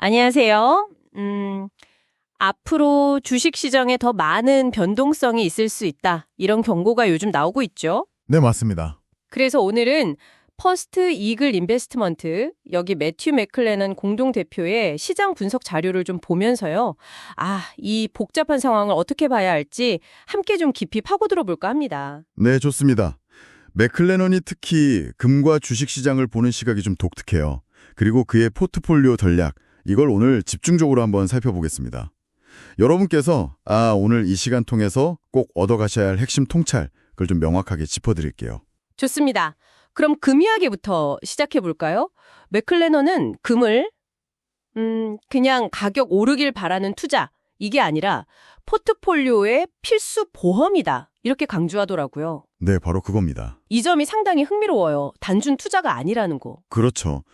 안녕하세요. 음, 앞으로 주식 시장에 더 많은 변동성이 있을 수 있다. 이런 경고가 요즘 나오고 있죠. 네, 맞습니다. 그래서 오늘은 퍼스트 이글 인베스트먼트 여기 매튜 맥클레넌 공동 대표의 시장 분석 자료를 좀 보면서요. 아, 이 복잡한 상황을 어떻게 봐야 할지 함께 좀 깊이 파고들어 볼까 합니다. 네, 좋습니다. 맥클레넌이 특히 금과 주식 시장을 보는 시각이 좀 독특해요. 그리고 그의 포트폴리오 전략, 이걸 오늘 집중적으로 한번 살펴보겠습니다. 여러분께서 아, 오늘 이 시간 통해서 꼭 얻어가셔야 할 핵심 통찰, 그걸 좀 명확하게 짚어드릴게요. 좋습니다. 그럼 금 이야기부터 시작해 볼까요? 맥클레넌은 금을 음, 그냥 가격 오르길 바라는 투자 이게 아니라 포트폴리오의 필수 보험이다. 이렇게 강조하더라고요. 네, 바로 그겁니다. 이 점이 상당히 흥미로워요. 단순 투자가 아니라는 거. 그렇죠.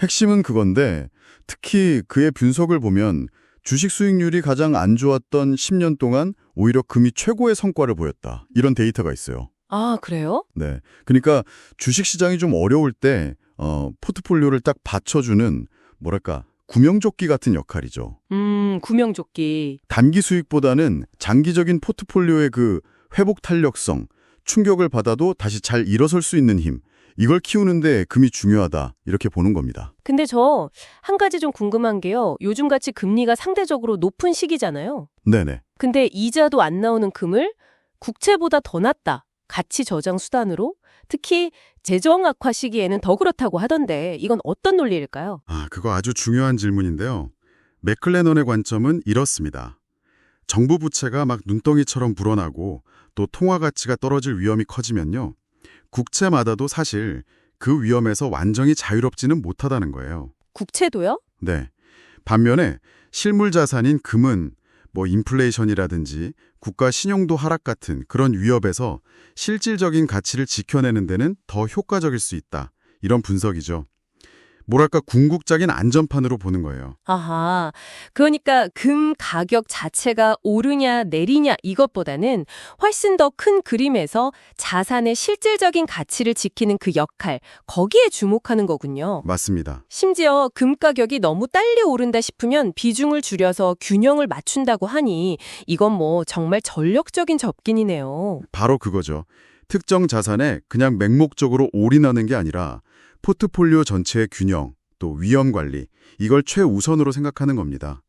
핵심은 그건데 특히 그의 분석을 보면 주식 수익률이 가장 안 좋았던 10년 동안 오히려 금이 최고의 성과를 보였다. 이런 데이터가 있어요. 아, 그래요? 네. 그러니까 주식 시장이 좀 어려울 때 어, 포트폴리오를 딱 받쳐주는 뭐랄까 구명조끼 같은 역할이죠. 음, 구명조끼. 단기 수익보다는 장기적인 포트폴리오의 그 회복 탄력성, 충격을 받아도 다시 잘 일어설 수 있는 힘, 이걸 키우는데 금이 중요하다 이렇게 보는 겁니다. 근데 저 한 가지 좀 궁금한 게요. 요즘같이 금리가 상대적으로 높은 시기잖아요. 네네. 근데 이자도 안 나오는 금을 국채보다 더 낮다. 가치 저장 수단으로? 특히 재정 악화 시기에는 더 그렇다고 하던데 이건 어떤 논리일까요? 아, 그거 아주 중요한 질문인데요. 맥클레넌의 관점은 이렇습니다. 정부 부채가 막 눈덩이처럼 불어나고 또 통화 가치가 떨어질 위험이 커지면요. 국채마다도 사실 그 위험에서 완전히 자유롭지는 못하다는 거예요. 국채도요? 네. 반면에 실물 자산인 금은 뭐 인플레이션이라든지 국가 신용도 하락 같은 그런 위협에서 실질적인 가치를 지켜내는 데는 더 효과적일 수 있다. 이런 분석이죠. 뭐랄까 궁극적인 안전판으로 보는 거예요. 아하. 그러니까 금 가격 자체가 오르냐 내리냐 이것보다는 훨씬 더 큰 그림에서 자산의 실질적인 가치를 지키는 그 역할, 거기에 주목하는 거군요. 맞습니다. 심지어 금 가격이 너무 딸려 오른다 싶으면 비중을 줄여서 균형을 맞춘다고 하니 이건 뭐 정말 전력적인 접근이네요. 바로 그거죠. 특정 자산에 그냥 맹목적으로 올인하는 게 아니라 포트폴리오 전체의 균형, 또 위험 관리, 이걸 최우선으로 생각하는 겁니다.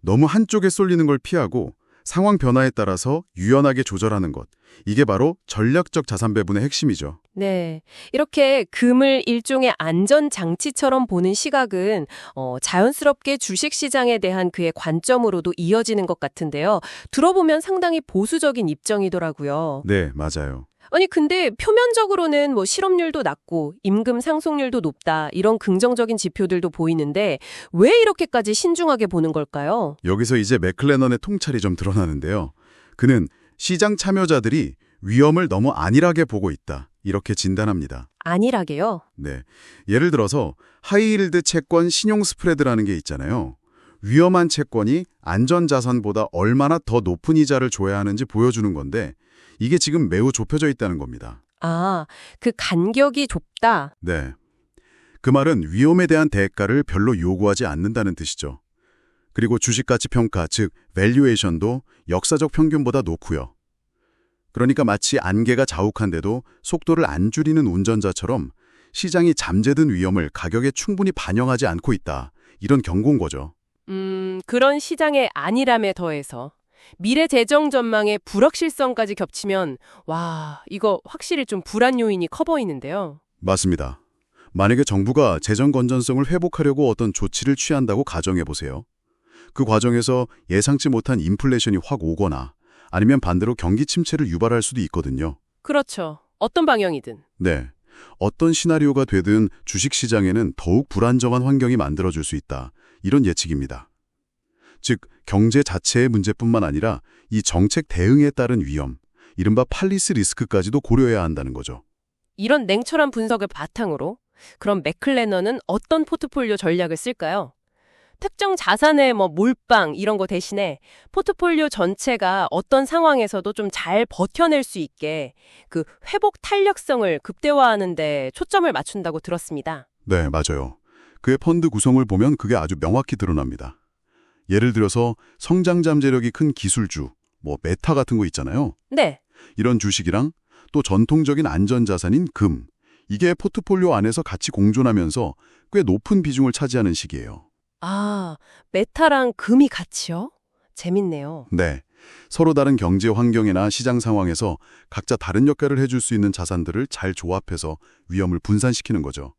너무 한쪽에 쏠리는 걸 피하고 상황 변화에 따라서 유연하게 조절하는 것. 이게 바로 전략적 자산 배분의 핵심이죠. 네. 이렇게 금을 일종의 안전장치처럼 보는 시각은 어, 자연스럽게 주식시장에 대한 그의 관점으로도 이어지는 것 같은데요. 들어보면 상당히 보수적인 입장이더라고요. 네, 맞아요. 아니 근데 표면적으로는 뭐 실업률도 낮고 임금 상속률도 높다 이런 긍정적인 지표들도 보이는데 왜 이렇게까지 신중하게 보는 걸까요? 여기서 이제 맥클레넌의 통찰이 좀 드러나는데요. 그는 시장 참여자들이 위험을 너무 안일하게 보고 있다. 이렇게 진단합니다. 안일하게요. 네. 예를 들어서 하이힐드 채권 신용 스프레드라는 게 있잖아요. 위험한 채권이 안전자산보다 얼마나 더 높은 이자를 줘야 하는지 보여주는 건데 이게 지금 매우 좁혀져 있다는 겁니다. 아, 그 간격이 좁다. 네. 그 말은 위험에 대한 대가를 별로 요구하지 않는다는 뜻이죠. 그리고 주식 가치 평가, 즉 밸류에이션도 역사적 평균보다 높고요. 그러니까 마치 안개가 자욱한데도 속도를 안 줄이는 운전자처럼 시장이 잠재든 위험을 가격에 충분히 반영하지 않고 있다. 이런 경고인 거죠. 음, 그런 시장의 안일함에 더해서 미래 재정 전망의 불확실성까지 겹치면 와, 이거 확실히 좀 불안 요인이 커 보이는데요. 맞습니다. 만약에 정부가 재정 건전성을 회복하려고 어떤 조치를 취한다고 가정해 보세요. 그 과정에서 예상치 못한 인플레이션이 확 오거나 아니면 반대로 경기 침체를 유발할 수도 있거든요. 그렇죠. 어떤 방향이든. 네. 어떤 시나리오가 되든 주식시장에는 더욱 불안정한 환경이 만들어줄 수 있다. 이런 예측입니다. 즉, 경제 자체의 문제뿐만 아니라 이 정책 대응에 따른 위험, 이른바 팔리스 리스크까지도 고려해야 한다는 거죠. 이런 냉철한 분석을 바탕으로 그럼 맥클레넌은 어떤 포트폴리오 전략을 쓸까요? 특정 자산의 뭐 몰빵 이런 거 대신에 포트폴리오 전체가 어떤 상황에서도 좀 잘 버텨낼 수 있게 그 회복 탄력성을 극대화하는 데 초점을 맞춘다고 들었습니다. 네, 맞아요. 그의 펀드 구성을 보면 그게 아주 명확히 드러납니다. 예를 들어서 성장 잠재력이 큰 기술주, 뭐 메타 같은 거 있잖아요. 네. 이런 주식이랑 또 전통적인 안전자산인 금, 이게 포트폴리오 안에서 같이 공존하면서 꽤 높은 비중을 차지하는 시기예요. 아, 메타랑 금이 같이요? 재밌네요. 네. 서로 다른 경제 환경이나 시장 상황에서 각자 다른 역할을 해줄 수 있는 자산들을 잘 조합해서 위험을 분산시키는 거죠.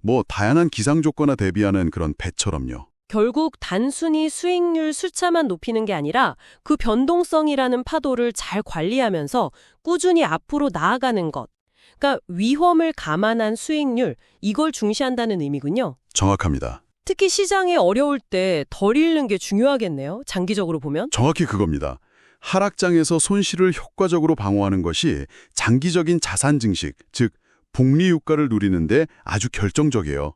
뭐 다양한 기상 조건에 대비하는 그런 배처럼요. 결국 단순히 수익률 숫자만 높이는 게 아니라 그 변동성이라는 파도를 잘 관리하면서 꾸준히 앞으로 나아가는 것. 그러니까 위험을 감안한 수익률, 이걸 중시한다는 의미군요. 정확합니다. 특히 시장이 어려울 때 덜 잃는 게 중요하겠네요. 장기적으로 보면. 정확히 그겁니다. 하락장에서 손실을 효과적으로 방어하는 것이 장기적인 자산 증식, 즉 복리 효과를 누리는데 아주 결정적이에요.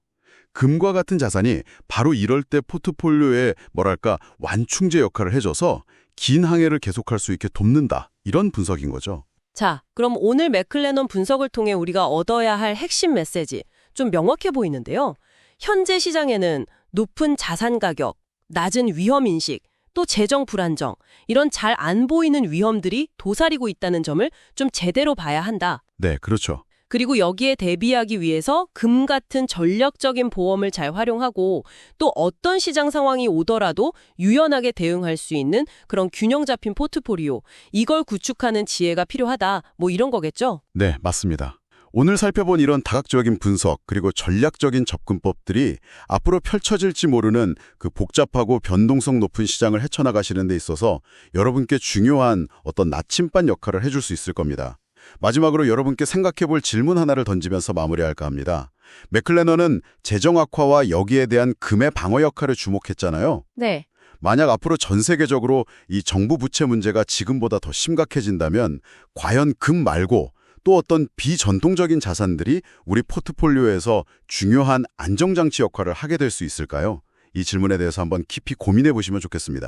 금과 같은 자산이 바로 이럴 때 포트폴리오에 뭐랄까 완충제 역할을 해줘서 긴 항해를 계속할 수 있게 돕는다. 이런 분석인 거죠. 자, 그럼 오늘 맥클레넌 분석을 통해 우리가 얻어야 할 핵심 메시지 좀 명확해 보이는데요. 현재 시장에는 높은 자산 가격, 낮은 위험 인식, 또 재정 불안정, 이런 잘 안 보이는 위험들이 도사리고 있다는 점을 좀 제대로 봐야 한다. 네, 그렇죠. 그리고 여기에 대비하기 위해서 금 같은 전략적인 보험을 잘 활용하고 또 어떤 시장 상황이 오더라도 유연하게 대응할 수 있는 그런 균형 잡힌 포트폴리오, 이걸 구축하는 지혜가 필요하다. 뭐 이런 거겠죠? 네, 맞습니다. 오늘 살펴본 이런 다각적인 분석 그리고 전략적인 접근법들이 앞으로 펼쳐질지 모르는 그 복잡하고 변동성 높은 시장을 헤쳐나가시는 데 있어서 여러분께 중요한 어떤 나침반 역할을 해줄 수 있을 겁니다. 마지막으로 여러분께 생각해 볼 질문 하나를 던지면서 마무리할까 합니다. 맥클레너는 재정 악화와 여기에 대한 금의 방어 역할을 주목했잖아요. 네. 만약 앞으로 전 세계적으로 이 정부 부채 문제가 지금보다 더 심각해진다면 과연 금 말고 또 어떤 비전통적인 자산들이 우리 포트폴리오에서 중요한 안정장치 역할을 하게 될 수 있을까요? 이 질문에 대해서 한번 깊이 고민해 보시면 좋겠습니다.